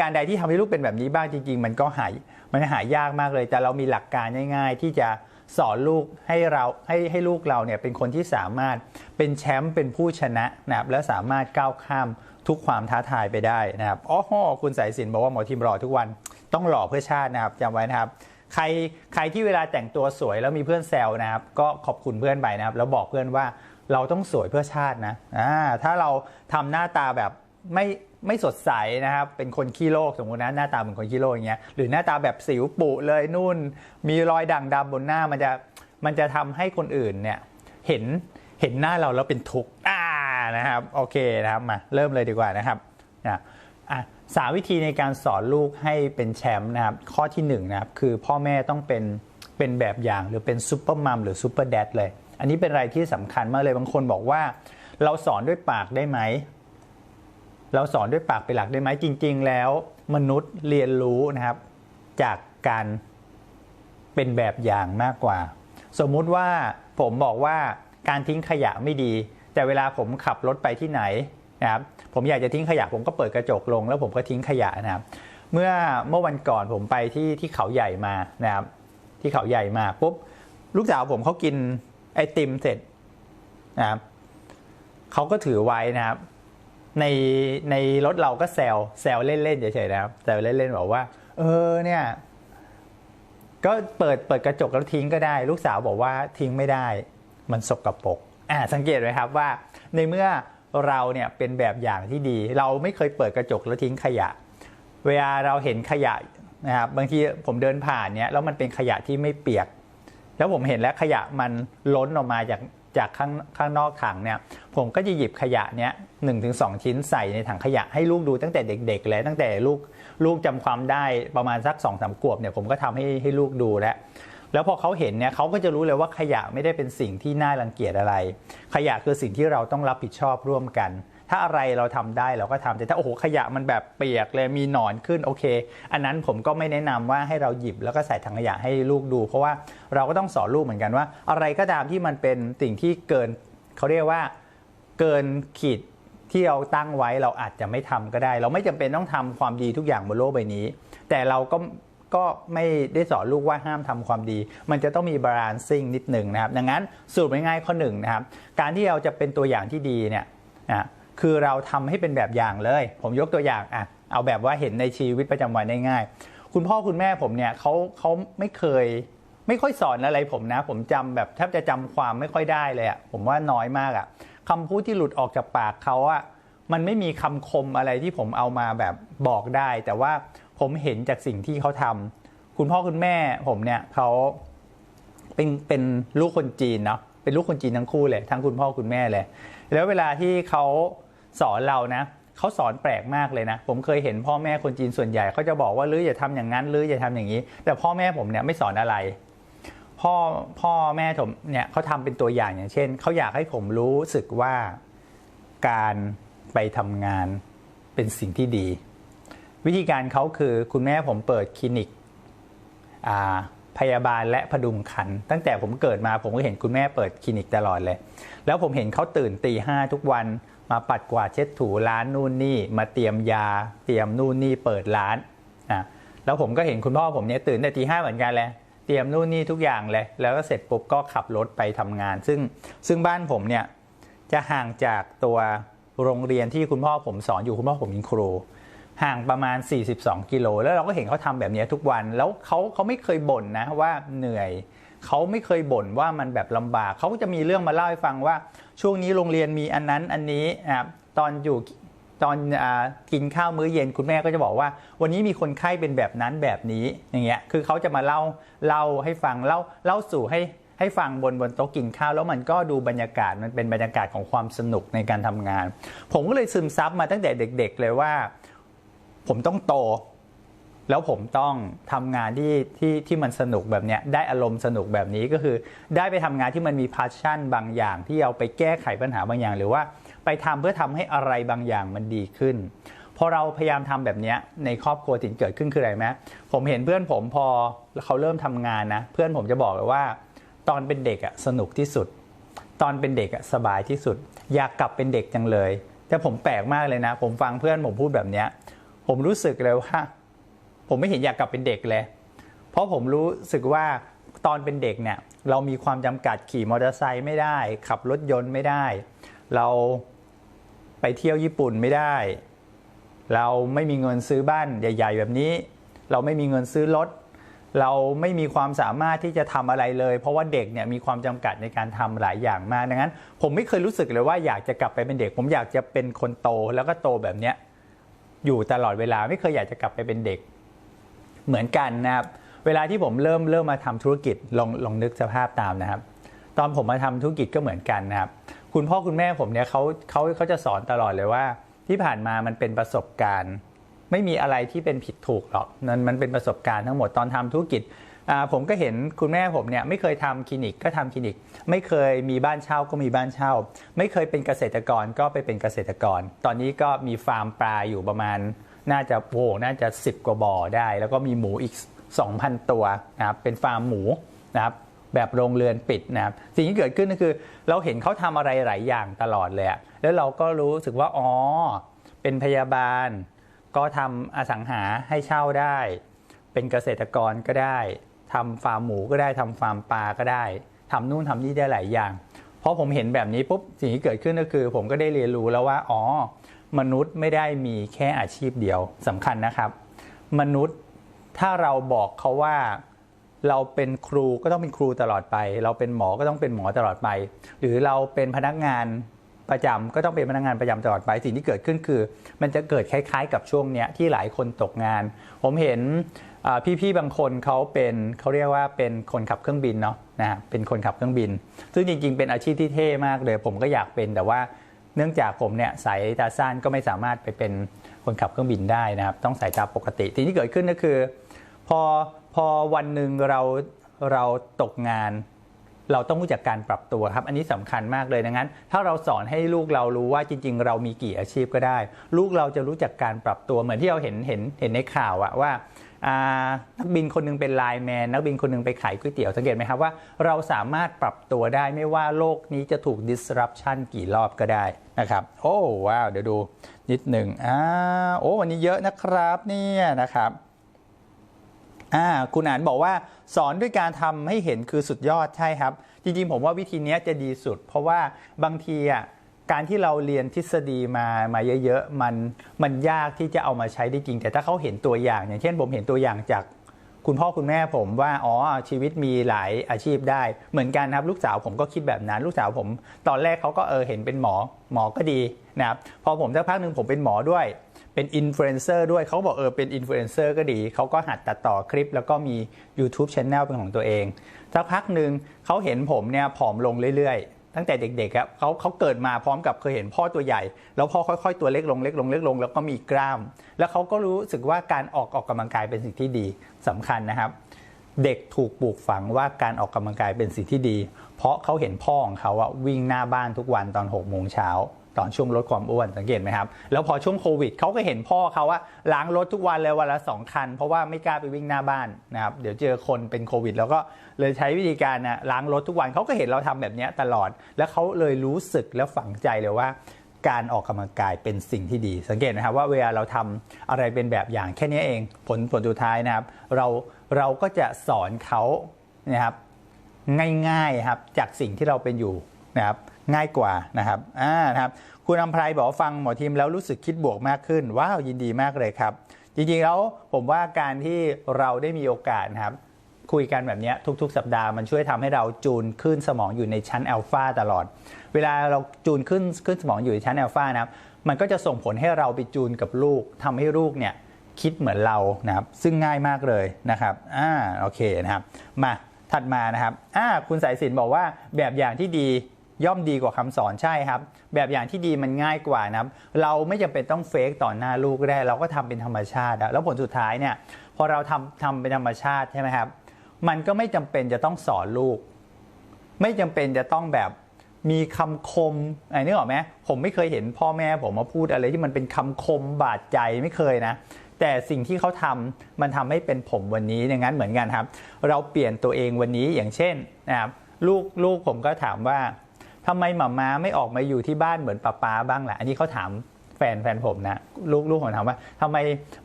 การใดที่ทำให้ลูกเป็นแบบนี้บ้างจริง ๆ มันก็หายมันหายากมากเลย แต่เรามีหลักการง่าย ๆ ที่จะสอนลูกให้เราให้ให้ลูกเราเนี่ยเป็นคนที่สามารถเป็นแชมป์เป็นผู้ชนะนะครับและสามารถก้าวข้ามทุกความท้าทายไปได้นะครับอ๋อคุณสายสินบอกว่าหมอทีมรอทุกวันต้องหล่อเพื่อชาตินะครับจำไว้นะครับ ใครใครที่เวลาแต่งตัวสวยแล้วมีเพื่อนแซวนะครับ ก็ขอบคุณเพื่อนไปนะครับ แล้วบอกเพื่อนว่าเราต้องสวยเพื่อชาตินะอ่าถ้าเราทำหน้าตาแบบไม่ ไม่สดใสนะครับ เป็นคนขี้โรคสมมตินะหน้าตาเป็นคนขี้โรคอย่างเงี้ยหรือหน้าตาแบบสิวปุเลยนู่น มีรอยด่างดำบนหน้ามันจะมันจะทำให้คนอื่นเนี่ยเห็นเห็นหน้าเราแล้วเป็นทุกข์อ่านะครับโอเคนะครับมาเริ่มเลยดีกว่านะครับนะอะสาวิธีในการสอนลูกให้เป็นแชมป์นะครับ ข้อที่หนึ่งนะครับคือพ่อแม่ต้องเป็นเป็นแบบอย่างหรือเป็นซูเปอร์มัมหรือซูเปอร์แดดเลย อันนี้เป็นอะไรที่สำคัญมากเลยบางคนบอกว่า เราสอนด้วยปากได้ไหม เราสอนด้วยปากเป็นหลักได้ไหมจริง ๆ แล้วมนุษย์เรียนรู้นะครับ จากการเป็นแบบอย่างมากกว่า สมมุติว่าผมบอกว่าการทิ้งขยะไม่ดี แต่เวลาผมขับรถไปที่ไหนนะครับผมอยากจะทิ้งขยะผมก็เปิดกระจกลง แล้วผมก็ทิ้งขยะนะครับ เมื่อเมื่อวันก่อนผมไปที่ที่เขาใหญ่มานะครับ ที่เขาใหญ่มาปุ๊บลูกสาวผมเขากินไอติมเสร็จนะครับเขาก็ถือไว้นะครับ ในในรถเราก็แซวแซวเล่นๆเฉยๆนะครับแซวเล่นๆบอกว่า เออเนี่ย ก็เปิดเปิดกระจกแล้วทิ้งก็ได้ ลูกสาวบอกว่าทิ้งไม่ได้ มันสกรปรกอ่าสังเกตไหมครับว่าในเมื่อเราเนี่ยเป็นแบบอย่างที่ดี เราไม่เคยเปิดกระจกแล้วทิ้งขยะ เวลาเราเห็นขยะนะครับบางทีผมเดินผ่านเนี่ยแล้วมันเป็นขยะที่ไม่เปียก แล้วผมเห็นแล้วขยะมันล้นออกมาจาก จากข้างข้างนอกถังเนี่ยผมก็จะหยิบขยะเนี้ยหนึ่งถึงสองชิ้นใส่ในถังขยะให้ลูกดูตั้งแต่เด็ก ๆ เลยตั้งแต่ลูกลูกจำความได้ประมาณสักสองสามขวบเนี่ยผมก็ทำให้ให้ลูกดูแล้วแล้วพอเขาเห็นเนี่ยเขาก็จะรู้เลยว่าขยะไม่ได้เป็นสิ่งที่น่ารังเกียจอะไร ขยะคือสิ่งที่เราต้องรับผิดชอบร่วมกัน ถ้าอะไรเราทำได้เราก็ทำแต่ถ้าโอ้โหขยะมันแบบเปียกเลยมีหนอนขึ้นโอเค อันนั้นผมก็ไม่แนะนำว่าให้เราหยิบแล้วก็ใส่ถังขยะให้ลูกดู เพราะว่าเราก็ต้องสอนลูกเหมือนกันว่า อะไรก็ตามที่มันเป็นสิ่งที่เกินเขาเรียกว่าเกินขีดที่เราตั้งไว้เราอาจจะไม่ทำก็ได้ เราไม่จำเป็นต้องทำความดีทุกอย่างบนโลกใบนี้ แต่เราก็ก็ไม่ได้สอนลูกว่าห้ามทำความดี มันจะต้องมีบาลานซิ่งนิดหนึ่งนะครับ ดังนั้นสรุปง่ายๆข้อหนึ่งนะครับ การที่เราจะเป็นตัวอย่างที่ดีเนี่ยนะ คือเราทำให้เป็นแบบอย่างเลย ผมยกตัวอย่างอะเอาแบบว่าเห็นในชีวิตประจำวันได้ง่าย คุณพ่อคุณแม่ผมเนี่ยเขาเขาไม่เคยไม่ค่อยสอนอะไรผมนะ ผมจำแบบแทบจะจำความไม่ค่อยได้เลยอะ่ะผมว่าน้อยมากอะ่ะคำพูดที่หลุดออกจากปากเขาอะ่ะมันไม่มีคำคมอะไรที่ผมเอามาแบบบอกได้ แต่ว่าผมเห็นจากสิ่งที่เขาทำคุณพ่อคุณแม่ผมเนี่ยเขาเป็นเป็นลูกคนจีนเนาะเป็นลูกคนจีนทั้งคู่เลยทั้งคุณพ่อคุณแม่เลย แล้วเวลาที่เขา สอนเรานะเขาสอนแปลกมากเลยนะ ผมเคยเห็นพ่อแม่คนจีนส่วนใหญ่เขาจะบอกว่าลืออย่าทำอย่างนั้นลืออย่าทำอย่างนี้ แต่พ่อแม่ผมเนี่ยไม่สอนอะไร พ่อพ่อแม่ผมเนี่ยเขาทำเป็นตัวอย่างอย่างเช่นเขาอยากให้ผมรู้สึกว่าการไปทำงานเป็นสิ่งที่ดี วิธีการเขาคือคุณแม่ผมเปิดคลินิกพยาบาลและพดุงคัน ตั้งแต่ผมเกิดมาผมก็เห็นคุณแม่เปิดคลินิกตลอดเลย แล้วผมเห็นเขาตื่นตีห้าทุกวัน มาปัดกวาดเช็ดถูร้านนู่นนี่มาเตรียมยา เตรียมนู่นนี่เปิดร้านนะแล้วผมก็เห็นคุณพ่อผมเนี่ยตื่นแต่ตีห้าเหมือนกันเลยเตรียมนู่นนี่ทุกอย่างเลย แล้วก็เสร็จปุ๊บก็ขับรถไปทำงาน ซึ่งซึ่งบ้านผมเนี่ยจะห่างจากตัวโรงเรียนที่คุณพ่อผมสอนอยู่คุณพ่อผมเป็นครู ห่างประมาณ 42 กิโล แล้วเราก็เห็นเขาทำแบบนี้ทุกวันแล้วเขาเขาไม่เคยบ่นนะว่าเหนื่อย เขาไม่เคยบ่นว่ามันแบบลำบาก เขาก็จะมีเรื่องมาเล่าให้ฟังว่า ช่วงนี้โรงเรียนมีอันนั้นอันนี้นะครับตอนอยู่ตอนอกินข้าวมื้อเย็นคุณแม่ก็จะบอกว่า วันนี้มีคนไข้เป็นแบบนั้นแบบนี้อย่างเงี้ยคือเขาจะมาเล่าเล่าให้ฟังเล่าเล่าสู่ให้ให้ฟังบนบนโต๊ะกินข้าวแล้วมันก็ดูบรรยากาศมันเป็นบรรยากาศของความสนุกในการทำงาน ผมก็เลยซึมซับมาตั้งแต่เด็ก ๆ เลยว่า ผมต้องโต แล้วผมต้องทำงานที่ที่ที่มันสนุกแบบเนี้ยได้อารมณ์สนุกแบบนี้ก็คือ ได้ไปทำงานที่มันมีพาชั่นบางอย่าง ที่เอาไปแก้ไขปัญหาบางอย่าง หรือว่าไปทำเพื่อทำให้อะไรบางอย่างมันดีขึ้นพอเราพยายามทำแบบนี้ในครอบครัวถึงเกิดขึ้นคืออะไรไหมผมเห็นเพื่อนผมพอเขาเริ่มทำงานนะ เพื่อนผมจะบอกเลยว่า ตอนเป็นเด็กอะสนุกที่สุด ตอนเป็นเด็กอะสบายที่สุด อยากกลับเป็นเด็กจังเลย แต่ผมแปลกมากเลยนะ ผมฟังเพื่อนผมพูดแบบนี้ผมรู้สึกเลยว่า ผมไม่เห็นอยากกลับเป็นเด็กเลย เพราะผมรู้สึกว่าตอนเป็นเด็กเนี่ยเรามีความจำกัดขี่มอเตอร์ไซค์ไม่ได้ ขับรถยนต์ไม่ได้ เราไปเที่ยวญี่ปุ่นไม่ได้ เราไม่มีเงินซื้อบ้านใหญ่ ๆ แบบนี้ เราไม่มีเงินซื้อรถเราไม่มีความสามารถที่จะทำอะไรเลย เพราะว่าเด็กเนี่ยมีความจำกัดในการทำหลายอย่างมากดังนั้น ผมไม่เคยรู้สึกเลยว่าอยากจะกลับไปเป็นเด็ก ผมอยากจะเป็นคนโตแล้วก็โตแบบเนี้ยอยู่ตลอดเวลาไม่เคยอยากจะกลับไปเป็นเด็ก เหมือนกันนะครับเวลาที่ผมเริ่มเริ่มมาทำธุรกิจลองลองนึกสภาพตามนะครับ ตอนผมมาทำธุรกิจก็เหมือนกันนะครับ คุณพ่อคุณแม่ผมเนี่ยเขาเขาเขาจะสอนตลอดเลยว่า ที่ผ่านมามันเป็นประสบการณ์ ไม่มีอะไรที่เป็นผิดถูกหรอกนั่นมันเป็นประสบการณ์ทั้งหมดตอนทำธุรกิจผมก็เห็นคุณแม่ผมเนี่ยไม่เคยทำคลินิกก็ทำคลินิก ไม่เคยมีบ้านเช่าก็มีบ้านเช่า ไม่เคยเป็นเกษตรกรก็ไปเป็นเกษตรกร ตอนนี้ก็มีฟาร์มปลาอยู่ประมาณ น่าจะโอ้น่าจะ 10 กว่าบ่อได้ แล้วก็มีหมูอีก 2,000 ตัวนะครับเป็นฟาร์มหมูนะครับแบบโรงเรือนปิดนะครับสิ่งที่เกิดขึ้นก็คือ เราเห็นเขาทำอะไรหลายอย่างตลอดเลยแล้วเราก็รู้สึกว่าอ๋อเป็นพยาบาล ก็ทำอสังหาให้เช่าได้ เป็นเกษตรกรก็ได้ทำฟาร์มหมูก็ได้ทำฟาร์มปลาก็ได้ทำนู่นทำนี่ได้หลายอย่างพอผมเห็นแบบนี้ปุ๊บสิ่งที่เกิดขึ้นก็คือ ผมก็ได้เรียนรู้แล้วว่าอ๋อ มนุษย์ไม่ได้มีแค่อาชีพเดียวสำคัญนะครับ มนุษย์ถ้าเราบอกเขาว่าเราเป็นครูก็ต้องเป็นครูตลอดไป เราเป็นหมอก็ต้องเป็นหมอตลอดไป หรือเราเป็นพนักงานประจำก็ต้องเป็นพนักงานประจำตลอดไปสิ่งที่เกิดขึ้นคือ มันจะเกิดคล้าย ๆ กับช่วงเนี้ยที่หลายคนตกงาน ผมเห็นพี่ๆบางคนเขาเป็นเขาเรียกว่าเป็นคนขับเครื่องบินเนาะนะเป็นคนขับเครื่องบิน ซึ่งจริง ๆ เป็นอาชีพที่เท่มากเลย ผมก็อยากเป็นแต่ว่า เนื่องจากผมเนี่ยสายตาสั้นก็ไม่สามารถไปเป็นคนขับเครื่องบินได้นะครับ ต้องสายตาปกติทีนี้เกิดขึ้นก็คือ พอพอวันหนึ่งเราเราตกงาน เราต้องรู้จักการปรับตัวครับ อันนี้สำคัญมากเลยดังนั้น ถ้าเราสอนให้ลูกเรารู้ว่าจริง ๆ เรามีกี่อาชีพก็ได้ ลูกเราจะรู้จักการปรับตัวเหมือนที่เราเห็นเห็นเห็นในข่าวอะว่า นักบินคนหนึงเป็นไลน์แมนนักบินคนหนึงไปขายก๋วยเตี๋ยวสังเกตไหมครับว่าเราสามารถปรับตัวได้ไม่ว่าโลกนี้จะถูก disruption กี่รอบก็ได้นะครับ โอ้ว้าวเดี๋ยวดูนิดหนึ่งอ่าโอ้วันนี้เยอะนะครับเนี่ยนะครับอ่าคุณอ่านบอกว่าสอนด้วยการทำให้เห็นคือสุดยอดใช่ครับ จริงๆผมว่าวิธีนี้จะดีสุด เพราะว่าบางทีอะ การที่เราเรียนทฤษฎีมามาเยอะๆมันมันยากที่จะเอามาใช้ได้จริง แต่ถ้าเขาเห็นตัวอย่าง อย่างเช่นผมเห็นตัวอย่างจากคุณพ่อคุณแม่ผมว่าอ๋อชีวิตมีหลายอาชีพได้ เหมือนกันครับลูกสาวผมก็คิดแบบนั้น ลูกสาวผม ตอนแรกเขาก็เออเห็นเป็นหมอหมอก็ดีนะครับพอผมสักพักหนึ่งผมเป็นหมอด้วย เป็นอินฟลูเอนเซอร์ด้วยเขาบอกเออเป็นอินฟลูเอนเซอร์ก็ดีเขาก็หัดตัดต่อคลิป แล้วก็มี YouTube Channel เป็นของตัวเองสักพักหนึ่งเขาเห็นผมเนี่ยผอมลงเรื่อยๆ ตั้งแต่เด็กๆครับเขาเขาเกิดมาพร้อมกับเคยเห็นพ่อตัวใหญ่ แล้วพ่อค่อยๆ ตัวเล็กลงเล็กลงเล็กลง แล้วก็มีกล้าม แล้วเขาก็รู้สึกว่าการออกออกกำลังกายเป็นสิ่งที่ดีสำคัญนะครับ เด็กถูกปลูกฝังว่าการออกกำลังกายเป็นสิ่งที่ดี เพราะเขาเห็นพ่อของเขาอะวิ่งหน้าบ้านทุกวันตอน6กโมงเช้า ตอนช่วงลดความอ้วนสังเกตไหมครับ แล้วพอช่วงโควิดเขาก็เห็นพ่อเขาว่าล้างรถทุกวันเลยวันละสองคัน เพราะว่าไม่กล้าไปวิ่งหน้าบ้านนะครับเดี๋ยวเจอคนเป็นโควิด แล้วก็เลยใช้วิธีการนะล้างรถทุกวันเขาก็เห็นเราทำแบบนี้ตลอด แล้วเขาเลยรู้สึกและฝังใจเลยว่าการออกกำลังกายเป็นสิ่งที่ดี สังเกตนะครับว่าเวลาเราทำอะไรเป็นแบบอย่างแค่นี้เองผลผลสุดท้ายนะครับ เราเราก็จะสอนเขานะครับง่ายๆครับจากสิ่งที่เราเป็นอยู่นะครับ ง่ายกว่านะครับอ่านะครับคุณอำไพรบอกฟังหมอทีมแล้วรู้สึกคิดบวกมากขึ้น ว้าวยินดีมากเลยครับ จริงๆแล้วผมว่าการที่เราได้มีโอกาสนะครับคุยกันแบบนี้ทุกๆ สัปดาห์มันช่วยทำให้เราจูนขึ้นสมองอยู่ในชั้นอัลฟาตลอด เวลาเราจูนขึ้นขึ้นสมองอยู่ในชั้นอัลฟานะครับมันก็จะส่งผลให้เราไปจูนกับลูกทำให้ลูกเนี่ยคิดเหมือนเรานะครับ ซึ่งง่ายมากเลยนะครับอ่าโอเคนะครับ มาถัดมานะครับอ่าคุณสายสินบอกว่าแบบอย่างที่ดี ย่อมดีกว่าคำสอนใช่ครับ แบบอย่างที่ดีมันง่ายกว่านะครับ เราไม่จำเป็นต้องเฟกต่อหน้าลูกก็ได้ เราก็ทำเป็นธรรมชาติ แล้วผลสุดท้ายเนี่ยพอเราทำทำเป็นธรรมชาติใช่ไหมครับ มันก็ไม่จำเป็นจะต้องสอนลูก ไม่จำเป็นจะต้องแบบมีคำคมไอ้นี่หรอกไหมผมไม่เคยเห็นพ่อแม่ผมมาพูดอะไรที่มันเป็นคำคมบาดใจไม่เคยนะ แต่สิ่งที่เขาทำมันทำให้เป็นผมวันนี้อย่างนั้นเหมือนกันครับ เราเปลี่ยนตัวเองวันนี้อย่างเช่นนะครับลูกลูกผมก็ถามว่า ทำไมหมาม้าไม่ออกมาอยู่ที่บ้านเหมือนป้าป้าบ้างล่ะ อันนี้เขาถามแฟนแฟนผมนะลูกลูกผมถามว่าทำไม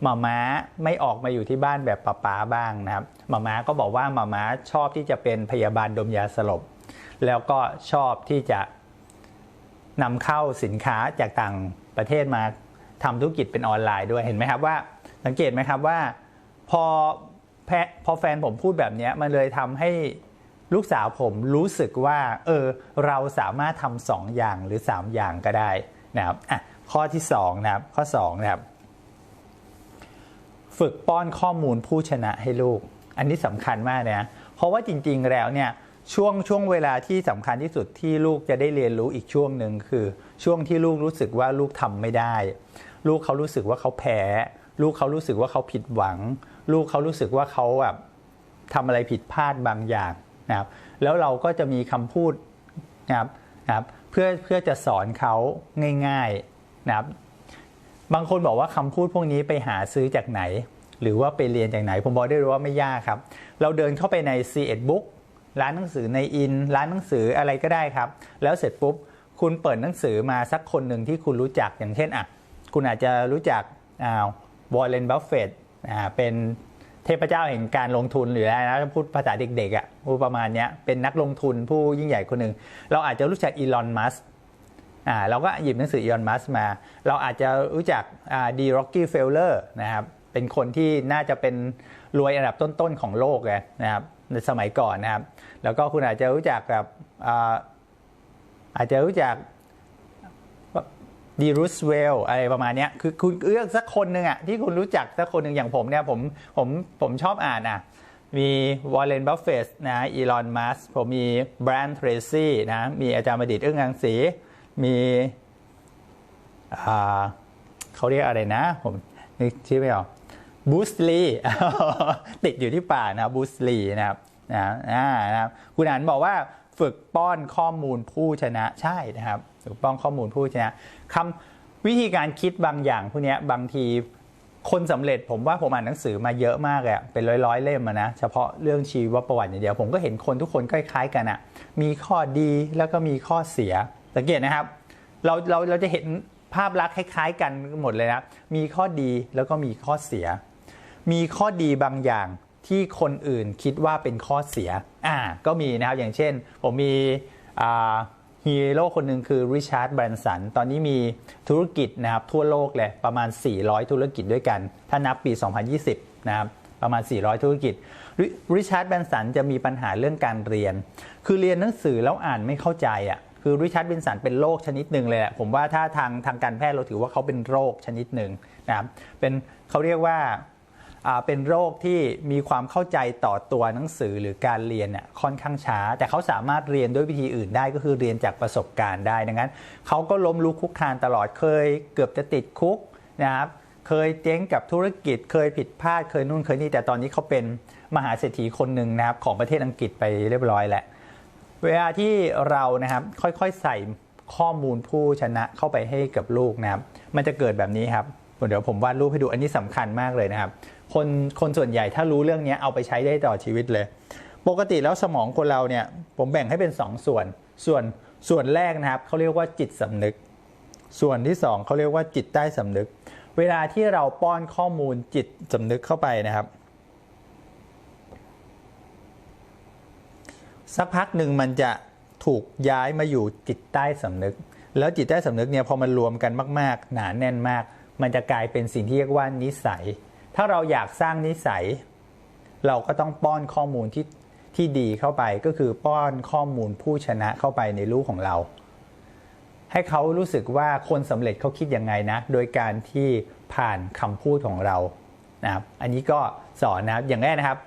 หมาม้าไม่ออกมาอยู่ที่บ้านแบบป๊าป๊าบ้างนะครับหมาม้าก็บอกว่าหมาม้าชอบที่จะเป็นพยาบาลดมยาสลบ แล้วก็ชอบที่จะนำเข้าสินค้าจากต่างประเทศมาทำธุรกิจเป็นออนไลน์ด้วยเห็นไหมครับว่า สังเกตไหมครับว่าพอแพพอแฟนผมพูดแบบนี้มันเลยทำให้ ลูกสาวผมรู้สึกว่าเออเราสามารถทำสองอย่างหรือสามอย่างก็ได้นะครับอะข้อที่สองนะครับข้อสองนะครับฝึกป้อนข้อมูลผู้ชนะให้ลูก อันนี้สำคัญมากนะเพราะว่าจริง ๆแล้วเนี่ยช่วงช่วงเวลาที่สำคัญที่สุดที่ลูกจะได้เรียนรู้อีกช่วงหนึ่งคือ ช่วงที่ลูกรู้สึกว่าลูกทำไม่ได้ ลูกเขารู้สึกว่าเขาแพ้ ลูกเขารู้สึกว่าเขาผิดหวัง ลูกเขารู้สึกว่าเขาแบบทำอะไรผิดพลาดบางอย่าง นะครับแล้วเราก็จะมีคำพูดนะครับนะครับเพื่อเพื่อจะสอนเขาง่ายๆนะครับบางคนบอกว่าคำพูดพวกนี้ไปหาซื้อจากไหน หรือว่าไปเรียนจากไหน ผมบอกได้เลยว่าไม่ยากครับ เราเดินเข้าไปใน c 1 Book ร้านหนังสือในอิน ร้านหนังสืออะไรก็ได้ครับ แล้วเสร็จปุ๊บคุณเปิดหนังสือมาสักคนหนึ่งที่คุณรู้จักอย่างเช่นอะคุณอาจจะรู้จักอ่าวอลเลนบัฟเฟตอ่าเป็น เทพเจ้าแห่งการลงทุนหรืออะไรนะพูดภาษาเด็กๆอะพูดประมาณเนี้ยเป็นนักลงทุนผู้ยิ่งใหญ่คนหนึ่งเราอาจจะรู้จักอีลอนมัสอ่าเราก็หยิบหนังสืออีลอนมัสมา เราอาจจะรู้จักอ่าดีร็อกกี้เฟลเลอร์นะครับเป็นคนที่น่าจะเป็นรวยอันดับต้นๆของโลกเลยนะครับในสมัยก่อนนะครับ แล้วก็คุณอาจจะรู้จักกับอาอาจจะรู้จัก ดีรูสเวลอะไรประมาณนี้คือคุณเลือกสักคนหนึ่งอะที่คุณรู้จักสักคนหนึ่งอย่างผมเนี่ยผมผมผมชอบอ่านอะมีวอลเลนบัฟเฟตนะอีลอนมัสผมมีแบรนด์เทรซี่นะมีอาจารย์บดิตอึ้งอังสีมีเขาเรียกอะไรนะ ผมนึกชื่อไม่ออกบูสลีติดอยู่ที่ป่านะบูสลีนะครับนะนะครับคุณอ่านบอกว่าฝึกป้อนข้อมูลผู้ชนะใช่นะครับ ฝึกป้อนข้อมูลผู้ชนะคำวิธีการคิดบางอย่างพวกนี้บางทีคนสำเร็จผมว่าผมอ่านหนังสือมาเยอะมากเลยเป็นร้อยๆเล่มนะเฉพาะเรื่องชีวประวัติอย่างเดียว ผมก็เห็นคนทุกคนคล้ายๆกันอะมีข้อดีแล้วก็มีข้อเสีย สังเกตนะครับ เราเราเราจะเห็นภาพลักษณ์คล้าย ๆ กันหมดเลยนะมีข้อดีแล้วก็มีข้อเสีย มีข้อดีบางอย่างที่คนอื่นคิดว่าเป็นข้อเสียอ่าก็มีนะครับอย่างเช่น ผมมี ฮีโร่คนหนึ่งคือริชาร์ดแบรนสัน ตอนนี้มีธุรกิจนะครับทั่วโลกเลยประมาณ 400 ธุรกิจด้วยกัน ถ้านับปี 2020 นะครับประมาณ 400 ธุรกิจ ริชาร์ดแบรนสันจะมีปัญหาเรื่องการเรียน คือเรียนหนังสือแล้วอ่านไม่เข้าใจอะคือริชาร์ดแบรนสันเป็นโรคชนิดหนึ่งเลยแหละผมว่าถ้าทางทางการแพทย์เราถือว่าเขาเป็นโรคชนิดหนึ่งนะครับเป็นเขาเรียกว่า เป็นโรคที่มีความเข้าใจต่อตัวหนังสือหรือการเรียนเนี่ยค่อนข้างช้า แต่เขาสามารถเรียนด้วยวิธีอื่นได้ก็คือเรียนจากประสบการณ์ได้ดังนั้นเขาก็ล้มลุกคุกคานตลอดเคย เกือบจะติดคุกนะครับเคยเจ๊งกับธุรกิจ เคยผิดพลาดเคยนู่นเคยนี่แต่ตอนนี้เขาเป็นมหาเศรษฐีคนหนึ่งนะครับของประเทศอังกฤษไปเรียบร้อยแหละเวลาที่เรานะครับค่อยๆใส่ข้อมูลผู้ชนะเข้าไปให้กับลูกนะครับ มันจะเกิดแบบนี้ครับเดี๋ยวผมวาดรูปให้ดูอันนี้สำคัญมากเลยนะครับ คนคนส่วนใหญ่ถ้ารู้เรื่องนี้เอาไปใช้ได้ต่อชีวิตเลย ปกติแล้วสมองคนเราเนี่ยผมแบ่งให้เป็น 2สส่วน ส่วนส่วนแรกนะครับเขาเรียกว่าจิตสำนึก ส่วนที่ 2เขาเรียกว่าจิตใต้สำนึก เวลาที่เราป้อนข้อมูลจิตสำนึกเข้าไปนะครับ สักพักหนึ่งมันจะถูกย้ายมาอยู่จิตใต้สำนึก แล้วจิตใต้สำนึกเนี่ยพอมันรวมกันมาก ๆ หนาแน่นมาก มันจะกลายเป็นสิ่งที่เรียกว่านิสัย ถ้าเราอยากสร้างนิสัย เราก็ต้องป้อนข้อมูลที่ที่ดีเข้าไปก็คือป้อนข้อมูลผู้ชนะเข้าไปในลูกของเรา ให้เขารู้สึกว่าคนสำเร็จเขาคิดยังไงนะ โดยการที่ผ่านคำพูดของเรานะครับอันนี้ก็สอนนะครับอย่างแรกนะครับ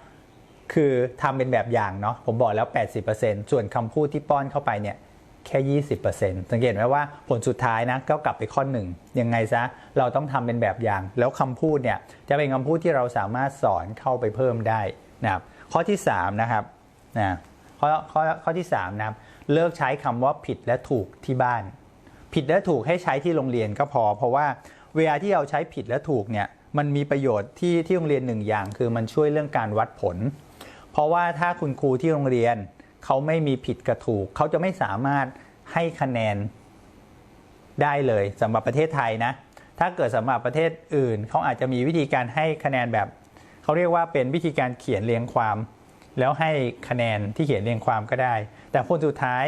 คือทำเป็นแบบอย่างเนาะผมบอกแล้ว 80%ส่วนคำพูดที่ป้อนเข้าไปเนี่ย แค่ 20%สังเกตไหมว่าผลสุดท้ายนะก็กลับไปข้อหนึ่งยังไงซะเราต้องทำเป็นแบบอย่าง แล้วคำพูดเนี่ยจะเป็นคำพูดที่เราสามารถสอนเข้าไปเพิ่มได้นะครับข้อที่3นะครับนะข้อข้อข้อที่3นะครับเลิกใช้คำว่าผิดและถูกที่บ้าน ผิดและถูกให้ใช้ที่โรงเรียนก็พอ เพราะว่าเวลาที่เราใช้ผิดและถูกเนี่ยมันมีประโยชน์ที่ที่โรงเรียนหนึ่งอย่าง คือมันช่วยเรื่องการวัดผล เพราะว่าถ้าคุณครูที่โรงเรียน เขาไม่มีผิดกับถูก เขาจะไม่สามารถให้คะแนนได้เลยสำหรับประเทศไทยนะ ถ้าเกิดสำหรับประเทศอื่น เขาอาจจะมีวิธีการให้คะแนนแบบ เขาเรียกว่าเป็นวิธีการเขียนเรียงความ แล้วให้คะแนนที่เขียนเรียงความก็ได้ แต่ผลสุดท้าย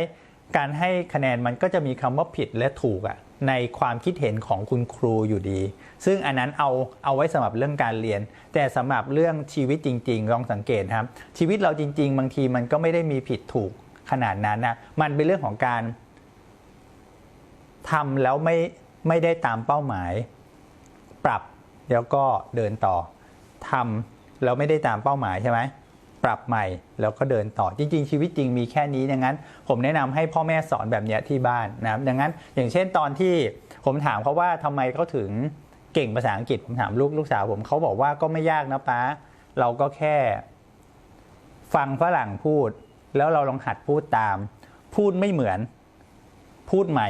การให้คะแนนมันก็จะมีคำว่าผิดและถูกอะ ในความคิดเห็นของคุณครูอยู่ดี ซึ่งอันนั้นเอาเอาไว้สำหรับเรื่องการเรียน แต่สำหรับเรื่องชีวิตจริง ๆ ลองสังเกตครับ ชีวิตเราจริง ๆ บางทีมันก็ไม่ได้มีผิดถูกขนาดนั้นนะ มันเป็นเรื่องของการทำแล้วไม่ไม่ได้ตามเป้าหมาย ปรับแล้วก็เดินต่อทำแล้วไม่ได้ตามเป้าหมายใช่ไหม ปรับใหม่แล้วก็เดินต่อจริง ๆ ชีวิตจริงมีแค่นี้ดังนั้น ผมแนะนำให้พ่อแม่สอนแบบนี้ที่บ้านนะครับดังนั้นอย่างเช่นตอนที่ผมถามเขาว่าทำไมเขาถึงเก่งภาษาอังกฤษผมถามลูกลูกสาวผมเขาบอกว่าก็ไม่ยากนะป้าเราก็แค่ ฟังฝรั่งพูด แล้วเราลองหัดพูดตาม พูดไม่เหมือน พูดใหม่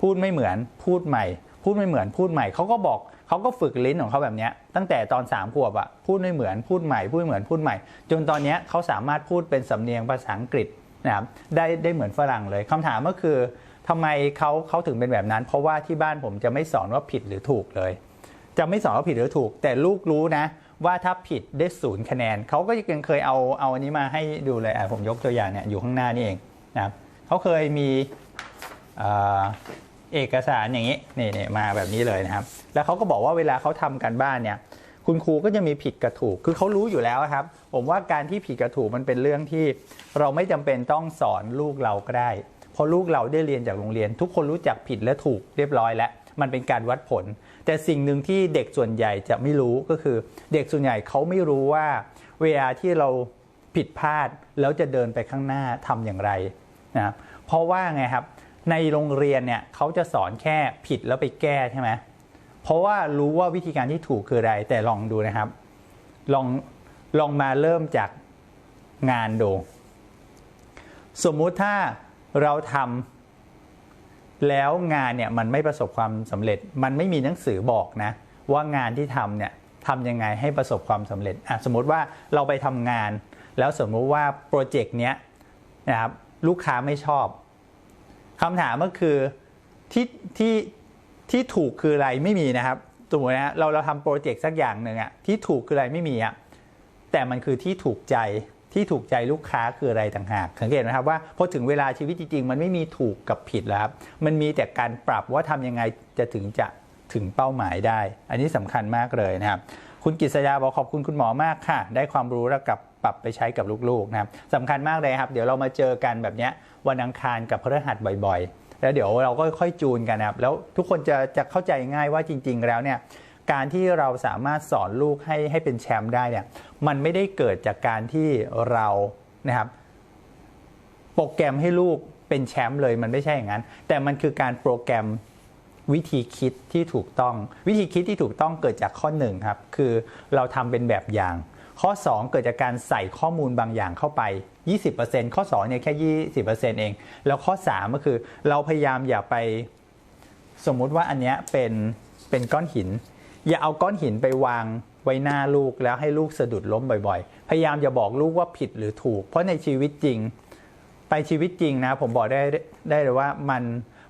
พูดไม่เหมือน พูดใหม่ พูดไม่เหมือนพูดใหม่เขาก็บอก เขาก็ฝึกลิ้นของเขาแบบนี้ตั้งแต่ตอนสามขวบอะพูดไม่เหมือนพูดใหม่พูดเหมือนพูดใหม่ จนตอนนี้เขาสามารถพูดเป็นสำเนียงภาษาอังกฤษนะครับได้ได้เหมือนฝรั่งเลยคำถามก็คือทำไมเขาเขาถึงเป็นแบบนั้น เพราะว่าที่บ้านผมจะไม่สอนว่าผิดหรือถูกเลย จะไม่สอนว่าผิดหรือถูก แต่ลูกรู้นะ ว่าถ้าผิดได้ศูนย์คะแนนเขาก็ยังเคยเอาเอาอันนี้มาให้ดูเลยอะผมยกตัวอย่างเนี่ยอยู่ข้างหน้านี่เองนะครับเขาเคยมี เอกสารอย่างนี้นี่นี่มาแบบนี้เลยนะครับ แล้วเขาก็บอกว่าเวลาเขาทำการบ้านเนี่ย คุณครูก็จะมีผิดกับถูก คือเขารู้อยู่แล้วครับ ผมว่าการที่ผิดกับถูกมันเป็นเรื่องที่เราไม่จำเป็นต้องสอนลูกเราก็ได้ เพราะลูกเราได้เรียนจากโรงเรียน ทุกคนรู้จักผิดและถูกเรียบร้อยแล้ว มันเป็นการวัดผล แต่สิ่งหนึ่งที่เด็กส่วนใหญ่จะไม่รู้ก็คือ เด็กส่วนใหญ่เขาไม่รู้ว่าเวลาที่เราผิดพลาดแล้วจะเดินไปข้างหน้าทำอย่างไรนะครับเพราะว่าไงครับ ในโรงเรียนเนี่ยเขาจะสอนแค่ผิดแล้วไปแก้ใช่ไหมเพราะว่ารู้ว่าวิธีการที่ถูกคืออะไร แต่ลองดูนะครับ ลองลองมาเริ่มจากงานดู สมมุติถ้าเราทำแล้วงานเนี่ยมันไม่ประสบความสำเร็จ มันไม่มีหนังสือบอกนะ ว่างานที่ทำเนี่ยทำยังไงให้ประสบความสำเร็จอะสมมติว่าเราไปทำงาน แล้วสมมุติว่าโปรเจกต์เนี้ยนะครับลูกค้าไม่ชอบ คำถามก็คือที่ที่ที่ถูกคืออะไรไม่มีนะครับสมมตินะเราเราทำโปรเจกต์สักอย่างหนึ่งอะที่ถูกคืออะไรไม่มีอะแต่มันคือที่ถูกใจที่ถูกใจลูกค้าคืออะไรต่างหาก สังเกตไหมครับว่าพอถึงเวลาชีวิตจริง ๆ มันไม่มีถูกกับผิดแล้วครับ มันมีแต่การปรับว่าทำยังไงจะถึงจะถึงเป้าหมายได้ อันนี้สำคัญมากเลยนะครับ คุณกิษยาบอกขอบคุณคุณหมอมากค่ะ ได้ความรู้แล้วกับ ปรับไปใช้กับลูกๆนะครับสำคัญมากเลยครับ เดี๋ยวเรามาเจอกันแบบเนี้ยวันอังคารกับพฤหัสบ่อยๆ แล้วเดี๋ยวเราก็ค่อยจูนกันนะครับแล้วทุกคนจะจะเข้าใจง่ายว่าจริง ๆ แล้วเนี่ยการที่เราสามารถสอนลูกให้ให้เป็นแชมป์ได้เนี่ยมันไม่ได้เกิดจากการที่เรานะครับโปรแกรมให้ลูกเป็นแชมป์เลยมันไม่ใช่อย่างนั้น แต่มันคือการโปรแกรมวิธีคิดที่ถูกต้อง วิธีคิดที่ถูกต้องเกิดจากข้อหนึ่งครับ คือเราทำเป็นแบบอย่าง ข้อ 2 เกิดจากการใส่ข้อมูลบางอย่างเข้าไป 20%ข้อ2เนี่ยแค่ 20%เอง แล้วข้อ 3 ก็คือเราพยายามอย่าไปสมมุติว่าอันเนี้ยเป็นเป็นก้อนหิน อย่าเอาก้อนหินไปวางไว้หน้าลูกแล้วให้ลูกสะดุดล้มบ่อยๆ พยายามอย่าบอกลูกว่าผิดหรือถูก เพราะในชีวิตจริง ไปชีวิตจริงนะ ผมบอกได้ได้เลยว่ามัน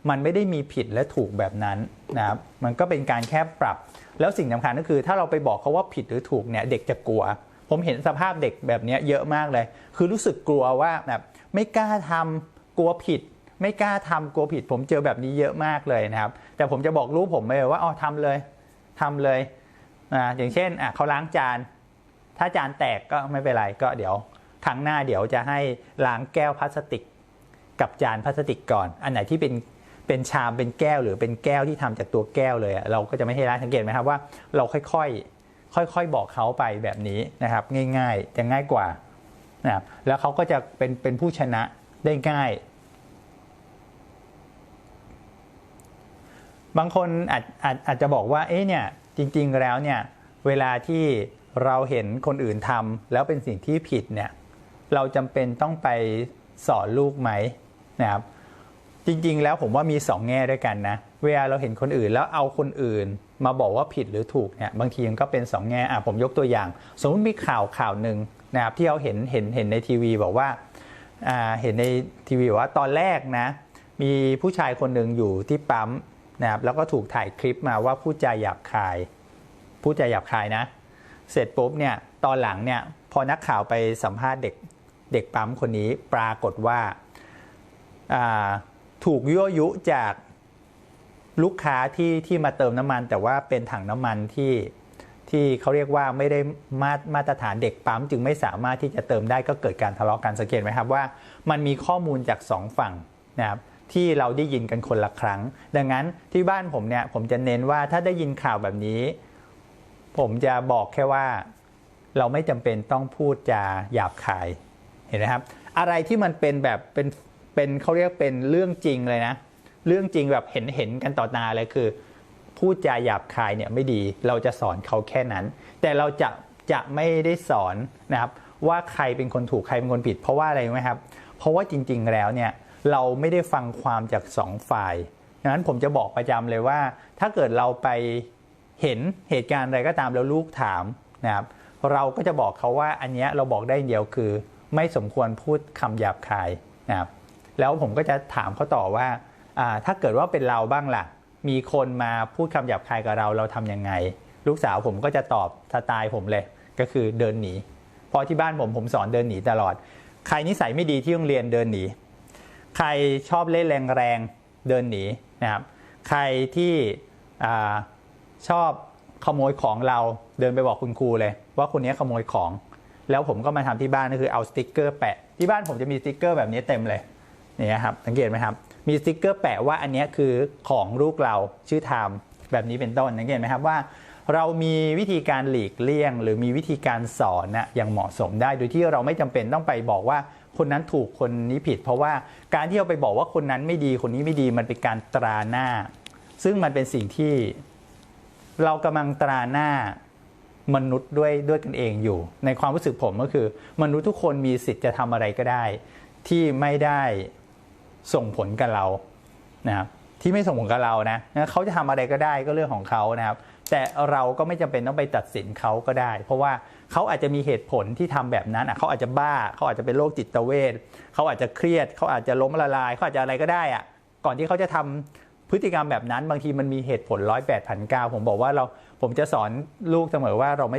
มันไม่ได้มีผิดและถูกแบบนั้นนะครับมันก็เป็นการแค่ปรับ แล้วสิ่งสำคัญก็คือ ถ้าเราไปบอกเขาว่าผิดหรือถูกเนี่ยเด็กจะกลัว ผมเห็นสภาพเด็กแบบนี้เยอะมากเลย คือรู้สึกกลัวว่าแบบไม่กล้าทำกลัวผิด ไม่กล้าทำกลัวผิด ผมเจอแบบนี้เยอะมากเลยนะครับ แต่ผมจะบอกลูกผมเลยว่าอ๋อทำเลยทำเลยอ่าอย่างเช่นอะเขาล้างจาน ถ้าจานแตกก็ไม่เป็นไรก็เดี๋ยวครั้งหน้าเดี๋ยวจะให้ล้างแก้วพลาสติก กับจานพลาสติกก่อน อันไหนที่เป็นเป็นชามเป็นแก้วหรือเป็นแก้วที่ทำจากตัวแก้วเลยเราก็จะไม่ให้ร้านสังเกตไหมครับว่าเราค่อยๆ ค่อยๆบอกเขาไปแบบนี้นะครับ ง่ายๆจะง่ายกว่านะครับแล้วเขาก็จะเป็นเป็นผู้ชนะได้ง่าย บางคนอาจอาจอาจจะบอกว่าเอ๊ะเนี่ยจริง ๆแล้วเนี่ยเวลาที่เราเห็นคนอื่นทำแล้วเป็นสิ่งที่ผิดเนี่ยเราจำเป็นต้องไปสอนลูกไหมนะครับ จริง ๆ แล้วผมว่ามี 2 แง่ด้วยกันนะ เวลาเราเห็นคนอื่นแล้วเอาคนอื่น มาบอกว่าผิดหรือถูกเนี่ยบางทีมันก็เป็น 2 แง่อะผมยกตัวอย่าง สมมติมีข่าวข่าวหนึ่งนะครับที่เราเห็นเห็นเห็นในทีวีบอกว่าอ่าเห็นในทีวีว่าตอนแรกนะ มีผู้ชายคนหนึ่งอยู่ที่ปั๊มนะครับแล้วก็ถูกถ่ายคลิปมาว่าพูดจาหยาบคายพูดจาหยาบคายนะ เสร็จปุ๊บเนี่ยตอนหลังเนี่ยพอนักข่าวไปสัมภาษณ์เด็กเด็กปั๊มคนนี้ปรากฏว่าอ่า ถูกยั่วยุจากลูกค้าที่ที่มาเติมน้ำมัน แต่ว่าเป็นถังน้ำมันที่ที่เขาเรียกว่าไม่ได้มาตรมาตรฐานเด็กปั๊ม จึงไม่สามารถที่จะเติมได้ก็เกิดการทะเลาะกันสังเกตไหมครับว่า มันมีข้อมูลจากสองฝั่งนะครับที่เราได้ยินกันคนละครั้ง ดังนั้นที่บ้านผมเนี่ยผมจะเน้นว่าถ้าได้ยินข่าวแบบนี้ ผมจะบอกแค่ว่าเราไม่จำเป็นต้องพูดจาหยาบคายเห็นไหมครับ อะไรที่มันเป็นแบบเป็น เป็นเขาเรียกเป็นเรื่องจริงเลยนะ เรื่องจริงแบบเห็นเห็นกันต่อหน้าเลยคือ พูดจาหยาบคายเนี่ยไม่ดีเราจะสอนเขาแค่นั้น แต่เราจะจะไม่ได้สอนนะครับว่าใครเป็นคนถูกใครเป็นคนผิด เพราะว่าอะไรไหมครับ เพราะว่าจริง ๆ แล้วเนี่ยเราไม่ได้ฟังความจากสองฝ่ายดังนั้นผมจะบอกประจำเลยว่า ถ้าเกิดเราไปเห็นเหตุการณ์อะไรก็ตามแล้วลูกถามนะครับเราก็จะบอกเขาว่าอันเนี้ยเราบอกได้เดียวคือ ไม่สมควรพูดคำหยาบคายนะครับ แล้วผมก็จะถามเขาต่อว่าถ้าเกิดว่าเป็นเราบ้างล่ะ มีคนมาพูดคำหยาบคายกับเราเราทำยังไง ลูกสาวผมก็จะตอบสไตล์ผมเลย ก็คือเดินหนีเพราะที่บ้านผมผมสอนเดินหนีตลอด ใครนิสัยไม่ดีที่โรงเรียนเดินหนี ใครชอบเล่นแรงๆเดินหนีนะครับ ใครที่อชอบขโมยของเราเดินไปบอกคุณครูเลย ว่าคนนี้ขโมยของ แล้วผมก็มาทำที่บ้านก็คือเอาสติกเกอร์แปะที่บ้านผมจะมีสติกเกอร์แบบนี้เต็มเลย นี่ครับสังเกตไหมครับ มีสติกเกอร์แปะว่าอันนี้คือของลูกเราชื่อไทม์แบบนี้เป็นต้นสังเกตไหมครับว่า เรามีวิธีการหลีกเลี่ยง หรือมีวิธีการสอนนะอย่างเหมาะสมได้ โดยที่เราไม่จำเป็นต้องไปบอกว่าคนนั้นถูกคนนี้ผิด เพราะว่าการที่เราไปบอกว่าคนนั้นไม่ดีคนนี้ไม่ดีมันเป็นการตราหน้า ซึ่งมันเป็นสิ่งที่เรากำลังตราหน้ามนุษย์ด้วยด้วยกันเองอยู่ ในความรู้สึกผมก็คือ มนุษย์ทุกคนมีสิทธิ์จะทำอะไรก็ได้ ที่ไม่ได้ ส่งผลกับเรานะครับที่ไม่ส่งผลกับเรานะนะเขาจะทำอะไรก็ได้ก็เรื่องของเขานะครับ แต่เราก็ไม่จำเป็นต้องไปตัดสินเขาก็ได้ เพราะว่าเขาอาจจะมีเหตุผลที่ทำแบบนั้นอะเขาอาจจะบ้าเขาอาจจะเป็นโรคจิตเวทเขาอาจจะเครียดเขาอาจจะล้มละลายเขาอาจจะอะไรก็ได้อะก่อนที่เขาจะทำพฤติกรรมแบบนั้น บางทีมันมีเหตุผลร้อยแปดพันเก้าผมบอกว่าเราผมจะสอนลูกเสมอว่าเราไม่